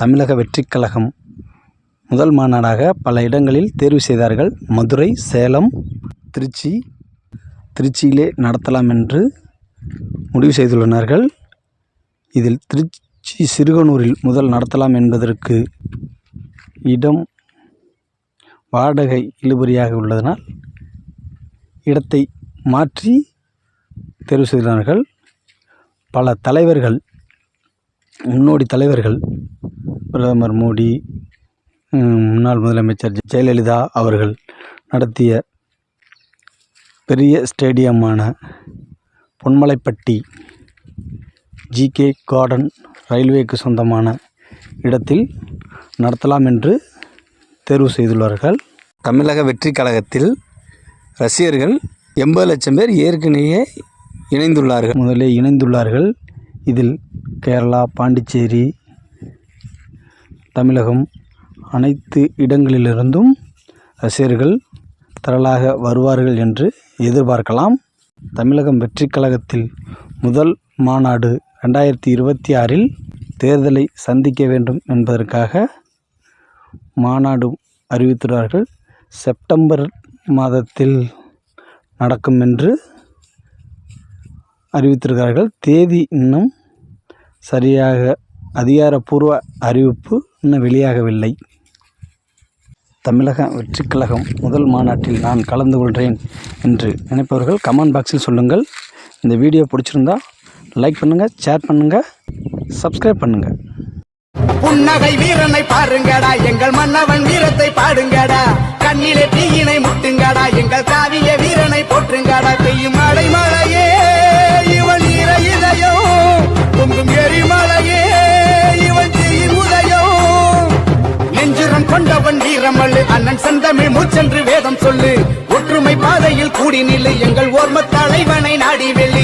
தமிழக வெற்றிக் கழகம் முதல் மாநாடாக பல இடங்களில் தேர்வு செய்தார்கள். மதுரை சேலம் திருச்சி திருச்சியிலே நடத்தலாம் என்று முடிவு செய்துள்ளனர்கள். இதில் திருச்சி சிறுகனூரில் முதல் நடத்தலாம் என்பதற்கு இடம் வாடகை இழுபறியாக உள்ளதனால் இடத்தை மாற்றி தேர்வு செய்துள்ளார்கள் பல தலைவர்கள் முன்னோடி தலைவர்கள் பிரதமர் மோடி முன்னாள் முதலமைச்சர் ஜெயலலிதா அவர்கள் நடத்திய பெரிய ஸ்டேடியமான பொன்மலைப்பட்டி ஜிகே கார்டன் ரயில்வேக்கு சொந்தமான இடத்தில் நடத்தலாம் என்று தேர்வு செய்துள்ளார்கள். தமிழக வெற்றி கழகத்தில் ரசிகர்கள் எண்பது லட்சம் பேர் ஏற்கனவே இணைந்துள்ளார்கள். முதலே இணைந்துள்ளார்கள் இதில் கேரளா பாண்டிச்சேரி தமிழகம் அனைத்து இடங்களிலிருந்தும் ரசிகர்கள் திரளாக வருவார்கள் என்று எதிர்பார்க்கலாம். தமிழகம் வெற்றி கழகத்தில் முதல் மாநாடு ரெண்டாயிரத்தி இருபத்தி ஆறில் தேர்தலை சந்திக்க வேண்டும் என்பதற்காக மாநாடு அறிவித்துள்ளார்கள். செப்டம்பர் மாதத்தில் நடக்கும் என்று அறிவித்திருக்கிறார்கள். தேதி இன்னும் சரியாக அதிகாரப்பூர்வ அறிவிப்பு இன்னும் வெளியாகவில்லை. தமிழக வெற்றி கழகம் முதல் மாநாட்டில் நான் கலந்து கொள்கிறேன் என்று நினைப்பவர்கள் கமெண்ட் பாக்ஸில் சொல்லுங்கள். இந்த வீடியோ பிடிச்சிருந்தா லைக் பண்ணுங்கள் ஷேர் பண்ணுங்கள் சப்ஸ்கிரைப் பண்ணுங்கள் புன்னகை வீரனை பாருங்கடா எங்கள் மன்னவன் வீரத்தை பாடுங்கடா. கண்ணிலே தீயினை முட்டுங்கடா கொண்டவன் அண்ணன் சந்தமிழ் மூச்சென்று வேதம் சொல்லு. ஒற்றுமை பாதையில் கூடி நில்லு எங்கள் ஓர்ம தலைவனை நாடி வெள்ளி